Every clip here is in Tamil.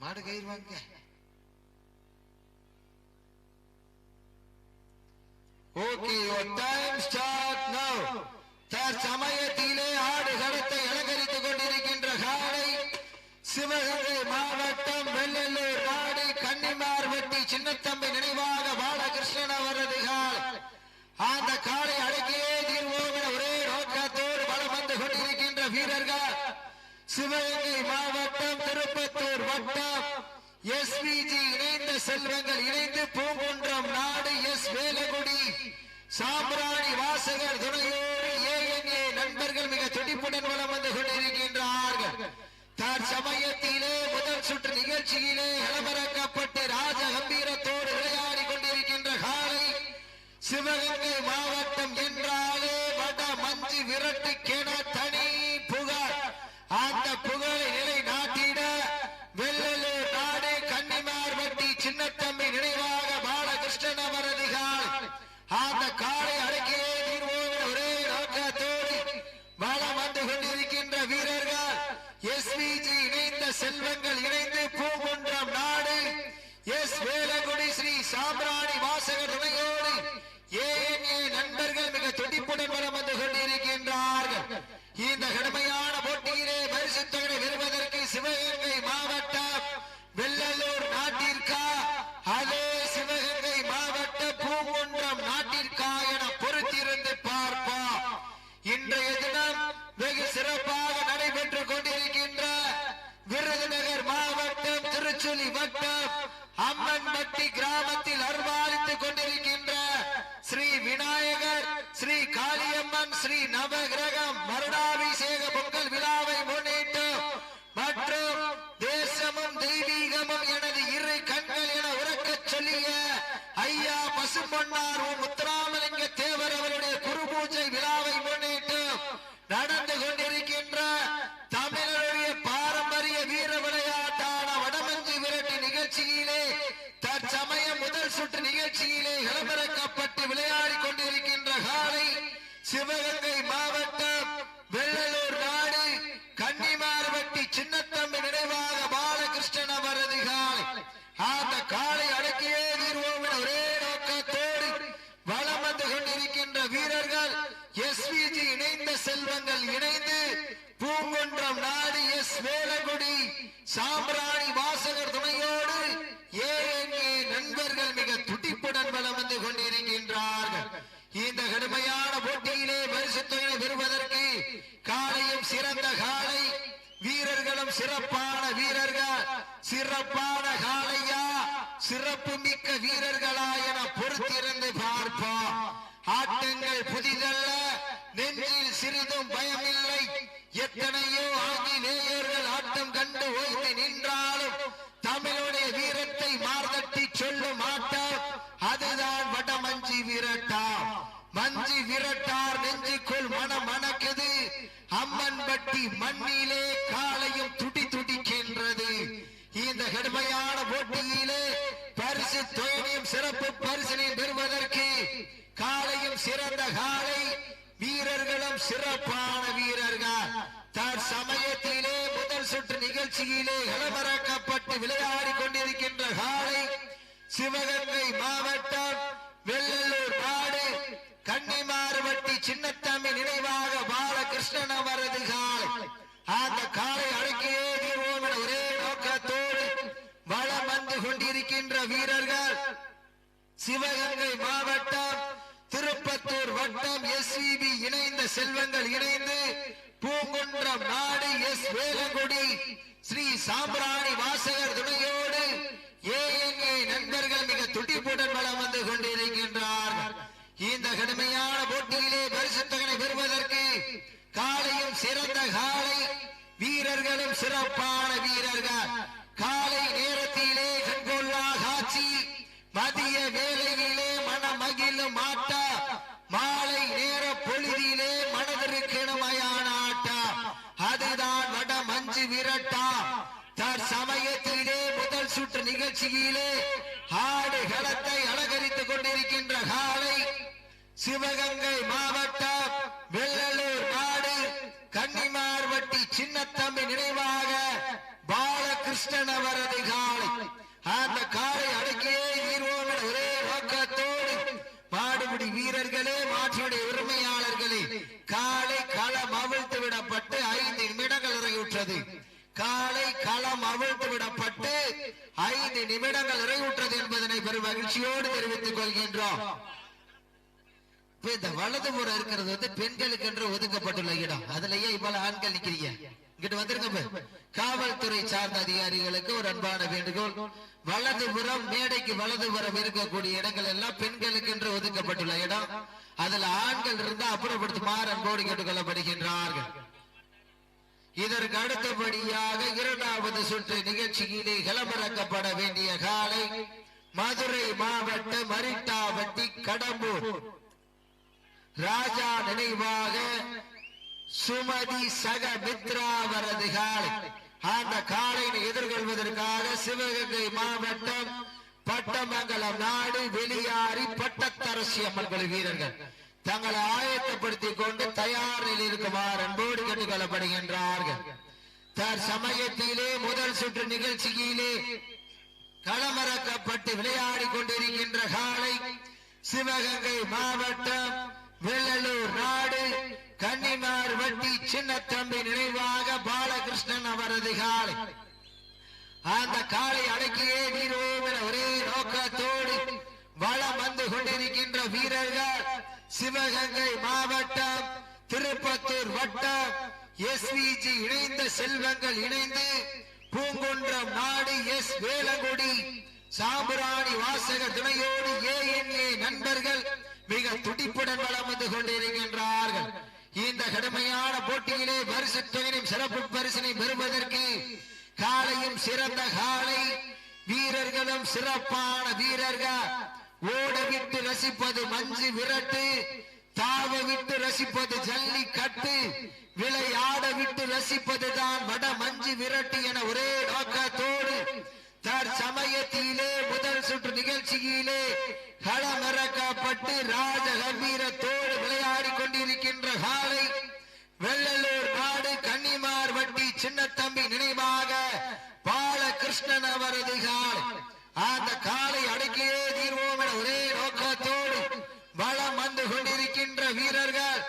மாடு கயிறு வாங்க. ஓகே டைம் ஸ்டார்ட் நவ் தற்சமயத்திலே ஆடு கடத்தை அலங்கரித்துக் கொண்டிருக்கின்ற காலை சிவகங்கை மாவட்டம் வெள்ளலூர் நாடு கன்னிமார் வெட்டி சின்னத்தம்பி நினைவாக பாலகிருஷ்ணன் அவரது கால். அந்த காலை அடக்கியே தீர்வோம் ஒரே நோக்கத்தோடு பலம் வந்து கொண்டிருக்கின்ற வீரர்கள். சிவகங்கை மாவட்டம் திருப்பூர் எஸ்பிஜி இணைந்த செல்வங்கள் இணைந்து பூங்குன்றம் நாடு எஸ் வேலகுடி. சாம்பிராணி வாசகர் துணையோடு ஏஎன்ஏ நண்பர்கள் மிக துடிப்புடன் வளம் வந்து கொண்டிருக்கின்றார்கள். தற்சமயத்திலே முதல் சுற்று நிகழ்ச்சியிலே இளவ கட்டி மண்ணிலே காலையும் துடி துடிக்கின்றது இந்த கடுமையான போட்டியிலே பரிசு தோனியும் சிறப்பு பரிசனை பெறுவதற்கு காலையும் சிறந்த காலை வீரர்களும் சிறப்பான வீரர்கள். தற்சமயத்திலே முதல் சுற்று நிகழ்ச்சியிலே இளவரக்கப்பட்டு விளையாடி கொண்டிருக்கின்ற வீரர்கள் சிவகங்கை மாவட்டம் திருப்பத்தூர் வட்டம் எஸ்இபி இணைந்த செல்வங்கள் இணைந்து பூங்குன்றம் நாடு எஸ் வேலங்குடி ஸ்ரீ சாம்பிராணி வாசகர் துணையோடு ஏஎன்ஏ நண்பர்கள் மிக துடிப்புடன் வளம் வந்து கொண்டிருக்கின்றார். இந்த கடுமையான போட்டியிலே பரிசுத்தகனை பெறுவதற்கு காலையும் சிறந்த காலை வீரர்களும் சிறப்பான வீரர் ഭൂമിയിലെ காலை களம் அவிழ்த்து விடப்பட்டு ஐந்து நிமிடங்கள் நிறைவுற்றது என்பதனை பெரும் மகிழ்ச்சியோடு தெரிவித்துக் கொள்கின்றோம். இப்ப இந்த வலதுபுறம் இருக்கிறது வந்து பெண்களுக்கு என்று ஒதுக்கப்பட்டுள்ள இடம். அதுலயே இவ்வளவு ஆண்கள் நிக்கிறீங்க. இங்கிட்டு வந்திருக்க காவல்துறை சார்ந்த அதிகாரிகளுக்கு ஒரு அன்பான வேண்டுகோள். வலதுபுறம் மேடைக்கு வலதுபுறம் இருக்கக்கூடிய இடங்கள் எல்லாம் பெண்களுக்கு என்று ஒதுக்கப்பட்டுள்ள இடம். அதுல ஆண்கள் இருந்தா அப்புறப்படுத்துமாறு அன்போடு கேட்டுக் கொள்ளப்படுகின்றார்கள் இதற்கு அடுத்தபடியாக இரண்டாவது சுற்று நிகழ்ச்சியிலே கிளம்பறக்கப்பட வேண்டிய காலை மதுரை மாவட்ட மரிட்டாவட்டி கடம்பூர். ராஜா நினைவாக சுமதி சக மித்ராவரது காலை. அந்த காலையை எதிர்கொள்வதற்காக சிவகங்கை மாவட்டம் பட்டமங்கலம் நாடு வெளியாரி பட்டத்தரசி அம்மன் வீரர்கள். தங்களை ஆயத்தப்படுத்திக் கொண்டு தயாரில் இருக்குமாறு அன்போடு கேட்டுக்கொள்ளப்படுகின்றார்கள். தற்சமயத்திலே முதல் சுற்று நிகழ்ச்சியிலே களமிறக்கப்பட்டு விளையாடி கொண்டிருக்கின்ற காலை சிவகங்கை மாவட்டம் வெள்ளலூர் நாடு கன்னிமார் வட்டி சின்னத்தம்பி நினைவாக பாலகிருஷ்ணன் அவரது காலை. அந்த காலை அடக்கியே வீரோவிட ஒரே நோக்கத்தோடு வளம் வந்து கொண்டிருக்கின்ற வீரர்கள் சிவகங்கை மாவட்டம் திருப்பத்தூர் வட்டம் எஸ்விஜி இணைந்த செல்வங்கள் இணைந்து பூங்குன்றம் நாடு எஸ் வேலங்குடி சாம்புராணி வாசக துணையோடு ஏஎன்ஏ நண்பர்கள் மிக துடிப்புடன் வளம் வந்து கொண்டிருக்கின்றார்கள். இந்த கடுமையான போட்டியிலே பரிசு தொகையிலும் சிறப்பு பரிசினை பெறுவதற்கு காலையும் சிறந்த காலை வீரர்களும் சிறப்பான வீரர்கள். ஓட விட்டு ரசிப்பது மஞ்சு விரட்டு தாவ விட்டு ரசிப்பது ஜல்லிக்கட்டு விளையாட விட்டு ரசிப்பதுதான் வட மஞ்சு விரட்டு என ஒரே நோக்கத்தோடு தற்சமயத்திலே முதல் சுற்று நிகழ்ச்சியிலே களமிறக்கப்பட்டு ராஜ கம்பீரத்தோடு விளையாடி கொண்டிருக்கின்ற காலை வெள்ளலூர் நாடு கன்னிமார் வட்டி சின்னத்தம்பி நினைவாக பாலகிருஷ்ணன் அவரது அந்த காலை அடக்கியே தீர்வோம் என ஒரே நோக்கத்தோடு வளம் வந்து கொண்டிருக்கின்ற வீரர்கள்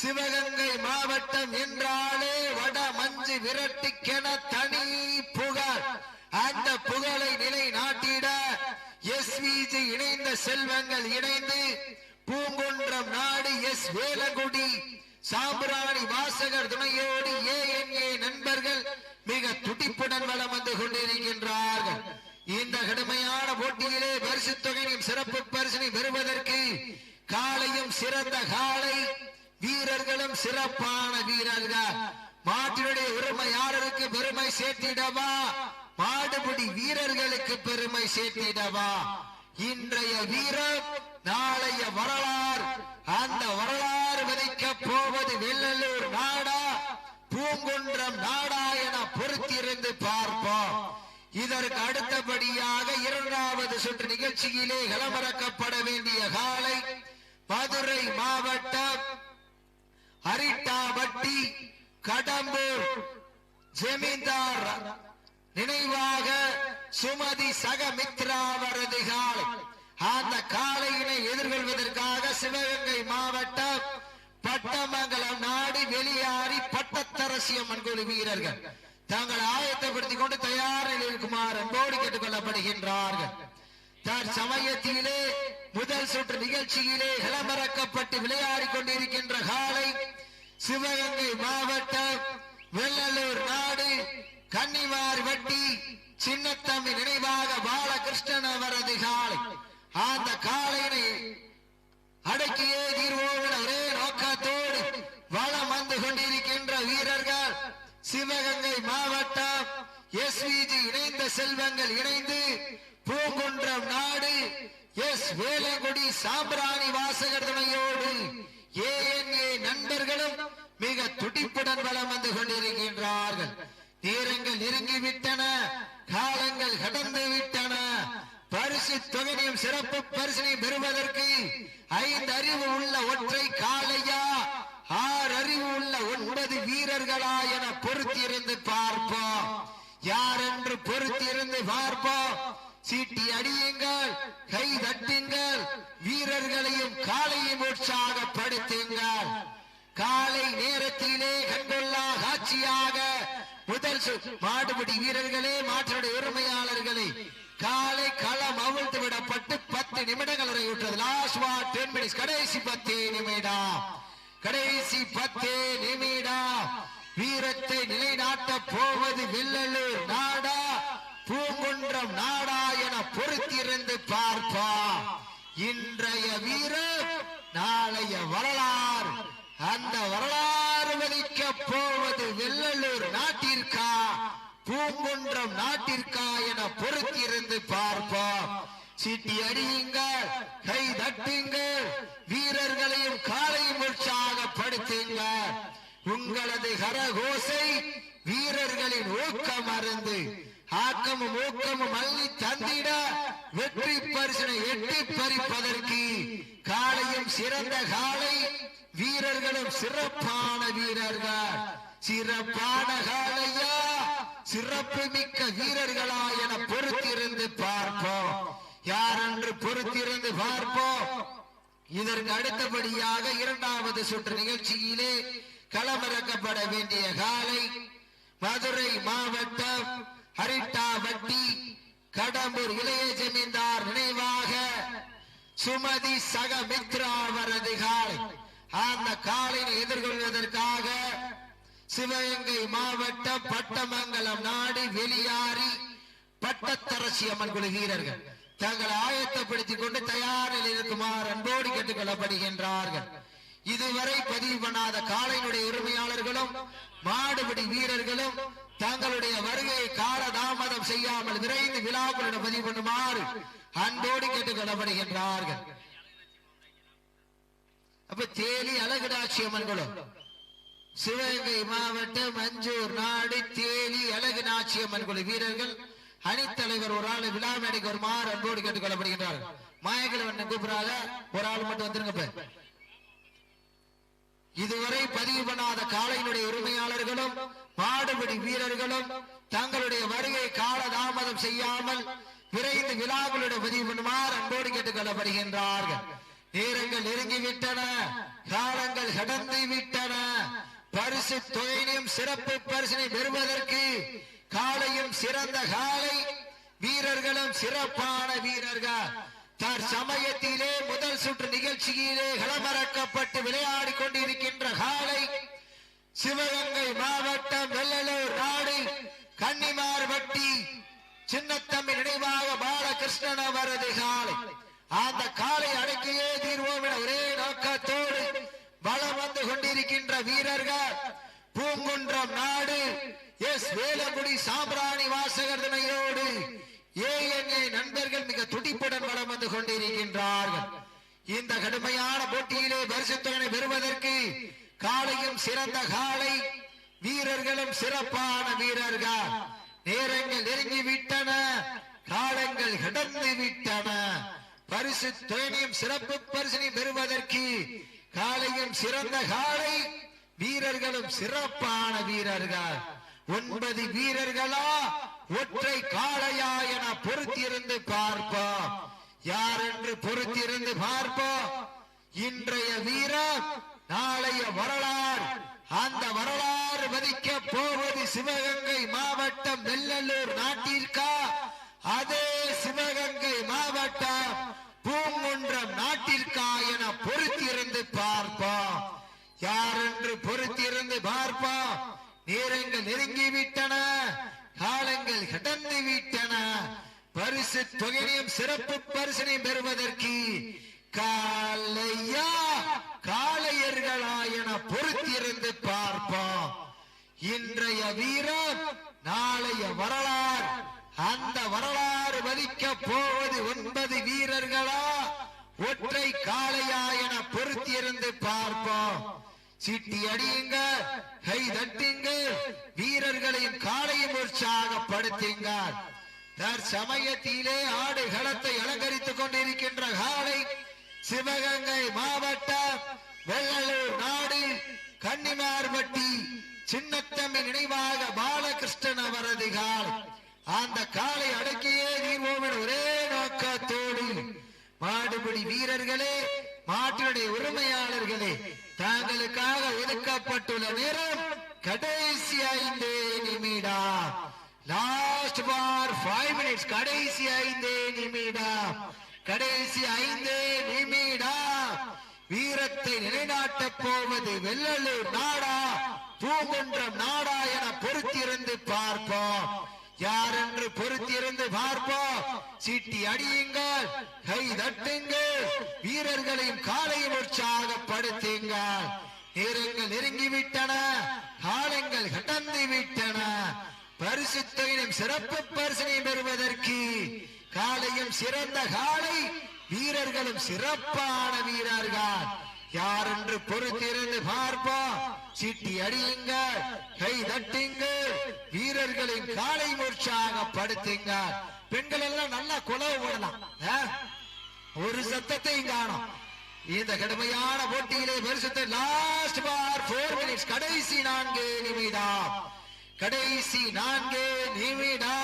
சிவகங்கை மாவட்டம் என்றாலே வட மஞ்சு விரட்டிக்கென தனி புகழ். அந்த புகழை நிலை நாட்டிட எஸ்விஜி இணைந்த செல்வங்கள் இணைந்து பூங்குன்றம் நாடு எஸ் வேலங்குடி. சாம்பிராணி வாசகர் துணையோடு ஏ என் ஏ நண்பர்கள் மிக துடிப்புடன் வளம் வந்து கொண்டிருக்கின்றார்கள். இந்த கடுமையான போட்டியிலே பரிசு தொகையும் சிறப்பு பரிசனை பெறுவதற்கு காலையும் சிறந்த காலை வீரர்களும் சிறப்பான வீரர்கள். மாட்டினுடைய உரிமையாளருக்கு பெருமை சேர்த்திடவா? மாடுபிடி வீரர்களுக்கு பெருமை சேர்த்திடவா? இன்றைய வீரம் நாளைய வரலாறு. அந்த வரலாறு விதைக்க போவது வெள்ளலூர் நாடா? பூங்குன்றம் நாடா என பொறுத்திருந்து பார்ப்போம். இதற்கு அடுத்தபடியாக இரண்டாவது சுற்று நிகழ்ச்சியிலே களமிறக்கப்பட வேண்டிய காலை மதுரை மாவட்டம் அரிட்டாபட்டி கடம்பூர் ஜமீன்தார் நினைவாக சுமதி சகமித்ரா அந்த காலையினை எதிர்கொள்வதற்காக சிவகங்கை மாவட்டம் பட்டமங்கலம் நாடு வெளியாரி பட்டத்தரசியம்மன் குழு வீரர்கள் தங்கள் ஆயத்தப்படுத்திக் கொண்டு தயார் நிலையில் இருக்குமாறு அன்போடு கேட்டுக் கொள்ளப்படுகின்றார்கள். தற்சமயத்திலே முதல் சுற்று நிகழ்ச்சியிலே இளமறக்கப்பட்டு விளையாடி கொண்டிருக்கின்ற காலை சிவகங்கை மாவட்டம் வெள்ளலூர் நாடு கன்னிவார் வட்டி சின்னத்தம்பி நினைவாக பாலகிருஷ்ணன் அவரது காலை. அந்த காலையினை அடக்கியே தீர்வோடு ஒரே நோக்கத்தோடு வளம் வந்து கொண்டிருக்கின்ற வீரர்கள் சிவகங்கை மாவட்டம் எஸ்விஜி இணைந்த செல்வங்கள் இணைந்து பூங்குன்றம் நாடு. எஸ் வேலங்குடி சாம்பிராணி வாசகர் துணையோடு ஏஎன்ஏ நண்பர்களும் மிக துடிப்புடன் வளம் வந்து கொண்டிருக்கின்றார்கள். நேரங்கள் நெருங்கி விட்டன காலங்கள் கடந்து விட்டன. பரிசு தொகையும் சிறப்பு பரிசனை பெறுவதற்கு ஐந்து அறிவு உள்ள ஒற்றை காலையா ஆறு அறிவு உள்ள ஒன்பது வீரர்களா என பொறுத்திருந்து பார்ப்போம். யார் என்று பொறுத்திருந்து பார்ப்போம்? சீட்டி அடியுங்கள் கை தட்டுங்கள் வீரர்களையும் காலையும் உற்சாகப்படுத்துங்கள். காலை நேரத்திலே கண்கொள்ளா காட்சியாக முதல் சு- மாடுபிடி வீரர்களே மாற்றுடைய உரிமையாளர்களே காலை களம் அவிழ்த்து விடப்பட்டு பத்து நிமிடங்கள் வரை விட்டது லாஸ்ட் வா டென் மினிட்ஸ் கடைசி பத்து நிமிடம் கடைசி பத்து நிமிடம் வீரத்தை நிலைநாட்ட போவது வில்லலூர் நாடா. பூங்குன்றம் நாடா என பொறுத்திருந்து பார்ப்பா. இன்றைய வீரர் நாளைய வரலாறு. அந்த வரலாறு வலிக்க போவது வெள்ளலூர் நாட்டிற்கா? பூங்குன்றம் நாட்டிற்கா என பொறுத்திருந்து பார்ப்போம் சீட்டி அடியுங்கள் கை தட்டுங்கள் வீரர்களையும் காலையும் உற்சாகப்படுத்துங்கள் உங்களது கரகோசை வீரர்களின் ஊக்கம் அருந்து ஆக்கமும் ஊக்கமும் அள்ளி தந்திட வெற்றி பரிசனை எட்டி பறிப்பதற்கு காலையும் சிறந்த காலை வீரர்களும் சிறப்பான வீரர்கள். சிறப்பான காலையா? சிறப்பு மிக்க வீரர்களா என பொறுத்திருந்து பார்ப்போம். யார் என்று பொறுத்திருந்து பார்ப்போம்? இதற்கு அடுத்தபடியாக இரண்டாவது சுற்று நிகழ்ச்சியிலே களமிறக்கப்பட வேண்டிய காலை மதுரை மாவட்டம் ஹரிட்டாபட்டி கடம்பூர் இளைய ஜமீன்தார் நினைவாக சுமதி சகமித்ரா அவரது காலை. அந்த காலையை எதிர்கொள்வதற்காக சிவகங்கை மாவட்டம் பட்டமங்கலம் நாடு வெளியாரி பட்டத்தரசி அம்மன் குழு வீரர்கள் தங்களை ஆயத்தப்படுத்திக் கொண்டு தயாரில் இருக்குமாறு அன்போடு கேட்டுக் கொள்ளப்படுகின்றார்கள் இதுவரை பதிவு பண்ணாத காலையினுடைய உரிமையாளர்களும் மாடுபிடி வீரர்களும் தங்களுடைய வருகையை கால தாமதம் செய்யாமல் விரைந்து விழாக்களிடம் பதிவு பண்ணுமாறு அன்போடு கேட்டுக் கொள்ளப்படுகின்றார்கள். அப்ப தேனி அழகுடாட்சி அம்மன்களும் குழு சிவகங்கை மாவட்டம் மஞ்சூர் நாடு தேனி அழகு நாச்சியம்மன் குழு வீரர்கள் அணித்தலைவர் ஒரு ஆள் விழா மேடைக்கு வருமாறு அன்போடு கேட்டுக் கொள்ளப்படுகின்றார்கள். மாயக்கல் கூப்பிடாத ஒரு ஆள் மட்டும் வந்துருங்க இப்ப. இதுவரை பதிவு பண்ணாத காளையினுடைய உரிமையாளர்களும் மாடுபிடி வீரர்களும் தங்களுடைய வருகை கால தாமதம் செய்யாமல் விரைந்து விழாக்களுடைய பதிவு பண்ணுமாறு அன்போடு கேட்டுக் கொள்ளப்படுகின்றார்கள் நேரங்கள் நெருங்கிவிட்டன காலங்கள் கடந்து விட்டன பரிசு தொகையினையும் சிறப்பு பரிசினை பெறுவதற்கு காலையும் சிறந்த காலை வீரர்களும் சிறப்பான வீரர்கள். தற்சமயத்திலே முதல் சுற்று நிகழ்ச்சியிலே களமறக்கப்பட்டு விளையாடி கொண்டிருக்கின்ற காலை சிவகங்கை மாவட்டம் வெள்ளலூர் நாடு கன்னிமார்பட்டி சின்னத்தம்பி நினைவாக பாலகிருஷ்ணன் அவரது காலை. அந்த காலை அடக்கியே தீர்வோம் என ஒரே நோக்கத்தோடு பலம் வந்து கொண்டிருக்கின்ற வீரர்கள் பூங்குன்றம் நாடு எஸ். வேலங்குடி சாம்பிராணி வாசகர் துணையோடு ஏஎன்ஏ நண்பர்கள் மிக துடிப்புடன் வளம் வந்து கொண்டிருக்கின்றார்கள். இந்த கடுமையான போட்டியிலே பரிசுத்தொகை பெறுவதற்கு காலையும் சிறந்த காலை வீரர்களும் சிறப்பான வீரர்கள். நேரங்கள் நெருங்கி விட்டன காலங்கள் கடந்து விட்டன பரிசு தொகையும் சிறப்பு பரிசினை பெறுவதற்கு காலையும் சிறந்த காலை வீரர்களும் சிறப்பான வீரர்கள். ஒன்பது வீரர்களா? ஒற்றை காளையா? பொறுத்திருந்து பார்ப்போம். யார் என்று பொறுத்திருந்து பார்ப்போம்? இன்றைய வீரர் நாளைய வரலாறு. அந்த வரலாறு மதிக்க போவது சிவகங்கை மாவட்டம் வெள்ளலூர் நாட்டிற்கா? அதே சிவகங்கை மாவட்டம் பூங்குன்றம் நாட்டிற்கா என பொறுத்திருந்து பார்ப்போம். யார் என்று பொறுத்திருந்து பார்ப்போம்? நேரங்கள் நெருங்கி விட்டன காலங்கள் கடந்து விட்டன. பரிசு தொகையினையும் சிறப்பு பரிசனையும் பெறுவதற்கு காலையா காளையர்களா என பொறுத்திருந்து பார்ப்போம். இன்றைய வீரர் நாளைய வரலாறு. அந்த வரலாறு மதிக்க போவது ஒன்பது வீரர்களா? ஒற்றை காளையா என பொருத்தியிருந்து பார்ப்போம். சீட்டி அடியுங்க கை தட்டுங்க வீரர்களையும் காளையும் உற்சாகப்படுத்துங்கள் தற்சமயத்திலே ஆடு களத்தை அலங்கரித்துக் கொண்டிருக்கின்ற காலை சிவகங்கை மாவட்டம் வெள்ளலூர் நாடு கன்னிமார்பட்டி சின்னத்தம்பி நினைவாக பாலகிருஷ்ணன் அவரது கால். அந்த காலை அடக்கியே நீர்வோமின் ஒரே நோக்கத்தோடு. மாடுபிடி வீரர்களே மாட்டினுடைய உரிமையாளர்களே தாங்களுக்காக ஒதுக்கப்பட்டுள்ள நேரம் கடைசி ஐந்து நிமிடம். லாஸ்ட் பார் ஃபைவ் மினிட்ஸ் கடைசி ஐந்து நிமிடம் கடைசி ஐந்து நிமிடம் வீரத்தை நிலைநாட்டப் போவது வெள்ளலூர் நாடா. பூங்குன்றம் நாடா என பொறுத்திருந்து பார்ப்போம். யார் என்று பொறுத்திருந்து பார்ப்போம்? சீட்டி அடியுங்கள் கை தட்டுங்கள் வீரர்களையும் காலையும் உற்சாகப்படுத்துங்கள். நேரங்கள் நெருங்கிவிட்டன காலங்கள் கடந்து விட்டன. பரிசுத்தையும் சிறப்பு பரிசனை பெறுவதற்கு காலையும் சிறந்த காலை வீரர்களும் சிறப்பான வீரர்கள். யார் என்று பொறுத்திருந்து பார்ப்போம்? சீட்டி அடியுங்கள் கை தட்டுங்கள் வீரர்களின் காலை உற்சாகப்படுத்துங்க பெண்கள் எல்லாம் நல்லா குலவு போடலாம் ஒரு சத்தத்தையும் காணும். இந்த கடுமையான போட்டியிலே பரிசுத்த லாஸ்ட் பார் போர் மினிட்ஸ் கடைசி நான்கு நிமிடம். கடைசி நான்கே நிமிடா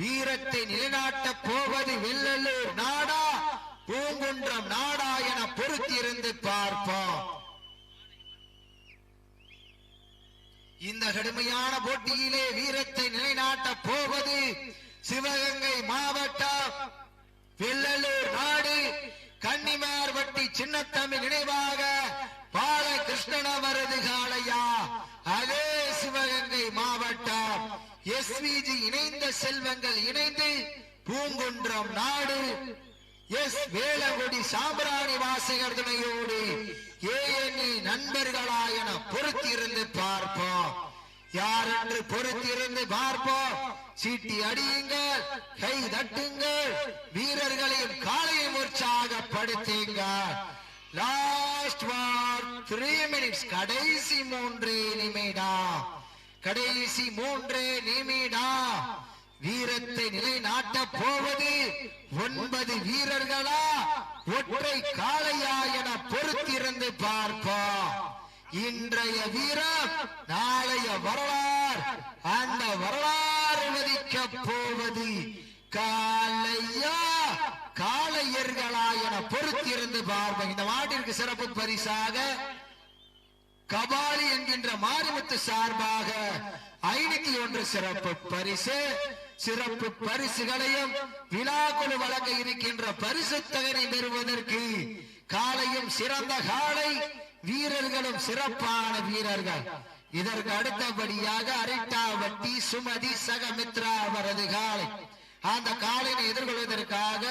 வீரத்தை நிலைநாட்டப் போவது வெள்ளலூர் நாடா. பூங்குன்றம் நாடா என பொறுத்திருந்து பார்ப்போம். இந்த கடுமையான போட்டியிலே வீரத்தை நிலைநாட்டப் போவது சிவகங்கை மாவட்டம் வெள்ளலூர் நாடு. கன்னிமார்பட்டி சின்னத்தம்பி நினைவாக பாலகிருஷ்ணன் அவரது காளையா அதே சிவகங்கை மாவட்டம். எஸ்விஜி இணைந்த செல்வங்கள் இணைந்து பூங்குன்றம் நாடு. எஸ் வேலகுடி சாம்பிராணி வாசகர் துணையோடு ஏஎன்இ நண்பர்களா என பொறுத்திருந்து பார்ப்போம். யார் என்று பொறுத்திருந்து பார்ப்போம்? சீட்டி அடியுங்கள் கை தட்டுங்கள் வீரர்களையும் காலையும் உற்சாகப்படுத்துங்கள். லாஸ்ட் வார் த்ரீ மினிட்ஸ் கடைசி மூன்று நிமிடா. கடைசி மூன்று நிமிடா. வீரத்தை நிலைநாட்டப் போவது ஒன்பது வீரர்களா? ஒற்றை காளையா என பொறுத்திருந்து பார்ப்போம். இன்றைய வீரம் நாளைய வரலாறு. அந்த வரலாறு மதிக்கப் போவது காலையா காளையர்களா என பொறுத்திருந்து பார்ப்போம் இந்த மாட்டிற்கு சிறப்பு பரிசாக கபாலி என்கின்ற மாரிமுத்து சார்பாக ஐநூத்தி ஒன்று சிறப்பு பரிசு. சிறப்பு பரிசுகளையும் விழாக்குழு வழங்க இருக்கின்ற பரிசு தகனை பெறுவதற்கு காலையும் சிறந்த காலை வீரர்களும் சிறப்பான வீரர்கள். இதற்கு அடுத்தபடியாக அரிட்டாவட்டி சுமதி சகமித்ரா அவரது காலை அந்த காலையை எதிர்கொள்வதற்காக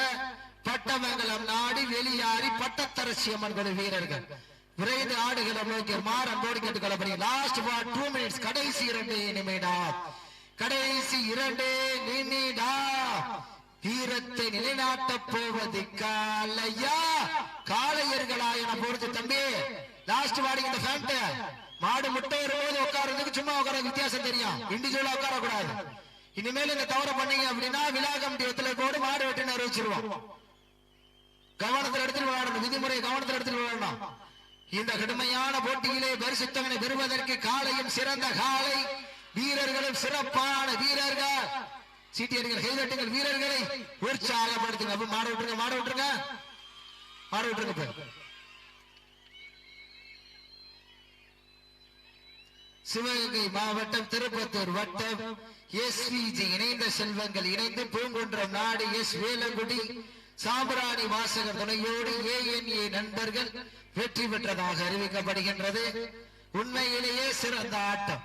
பட்டமங்கலம் நாடி வெளியாறி பட்டத்தரசி அம்மன் வீரர்கள். விரைந்து ஆடுகளை நோக்கி மாற அன்போடு கேட்டுக்கொள்ளப்படுங்க லாஸ்ட் பார் டூ மினிட்ஸ் கடைசி இரண்டே நிமிடம் கடைசி இரண்டே நிமிடா. வீரத்தை நிலைநாட்டப் போவது காலையா காளையர்களா என பொறுத்து தம்பி. லாஸ்ட் பாடிங்க இந்த ஃபேண்ட் மாடு முட்டை வரும்போது உட்கார்றதுக்கு சும்மா உட்கார வித்தியாசம் தெரியும். இண்டிவிஜுவலா உட்கார கூடாது இனிமேல் இந்த தவற பண்ணீங்க அப்படின்னா விழா கமிட்டி ஒத்துல மாடு வெட்டி அறிவிச்சிருவோம். கவனத்தில் எடுத்துட்டு விளையாடணும் விதிமுறை கவனத்தில் எடுத்துட்டு விளையாடணும் இந்த கடுமையான போட்டியிலே பரிசுத்தவனை பெறுவதற்கு காலையும் சிறந்த காலை வீரர்களும் சிறப்பான வீரர்கள். சீட்டியர்கள் கைதட்டுங்கள் வீரர்களை உற்சாகப்படுத்துங்க. அப்ப மாட விட்டுருங்க மாட விட்டுருங்க மாட விட்டுருங்க சிவகங்கை மாவட்டம் திருப்பத்தூர் வட்டம். எஸ்விஜி இணைந்த செல்வங்கள் இணைந்து பூங்குன்றம் நாடு எஸ் வேலங்குடி. சாம்பிராணி வாசகர் துணையோடு ஏஎன்ஏ நண்பர்கள் வெற்றி பெற்றதாக அறிவிக்கப்படுகின்றது. உண்மையிலேயே சிறந்த ஆட்டம்.